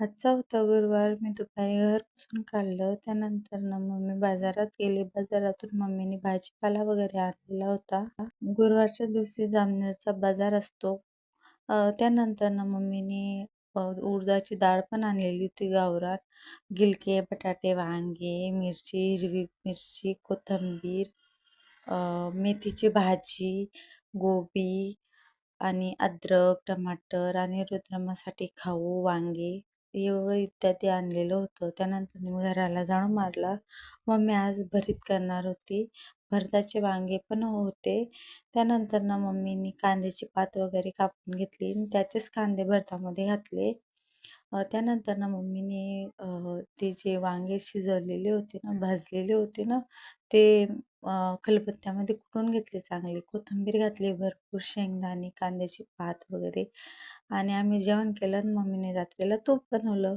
आजचा होता गुरुवार. मी दुपारी घर पुसून काढलं. त्यानंतर ना मम्मी बाजारात गेली. बाजारातून मम्मीने भाजीपाला वगैरे आणलेला होता. गुरुवारच्या दिवशी जामनेरचा बाजार असतो. त्यानंतर ना मम्मीने उडदाची डाळ पण आणलेली होती गावरान. गिलके, बटाटे, वांगे, मिरची, हिरवी मिरची, कोथिंबीर, मेथीची भाजी, गोबी आणि अद्रक, टमाटर आणि रुद्रमासाठी खाऊ, वांगे एवढं इत्यादी आणलेलं होतं. त्यानंतर मी घराला झाडू मारला. मम्मी आज भरीत करणार होती. भरताचे वांगे पण होते. त्यानंतर ना मम्मीनी कांद्याची पात वगैरे कापून घेतली आणि त्याचेच कांदे भरतामध्ये घातले. त्यानंतर ना मम्मीने ते जे वांगे शिजवलेले होते ना, भाजलेले होते ना, ते खलबत्त्यामध्ये कुटून घेतले चांगले. कोथिंबीर घातली भरपूर, शेंगदाणे, कांद्याची पात वगैरे आणि आम्ही जेवण केलं आणि मम्मीने रात्रीला तूप बनवलं.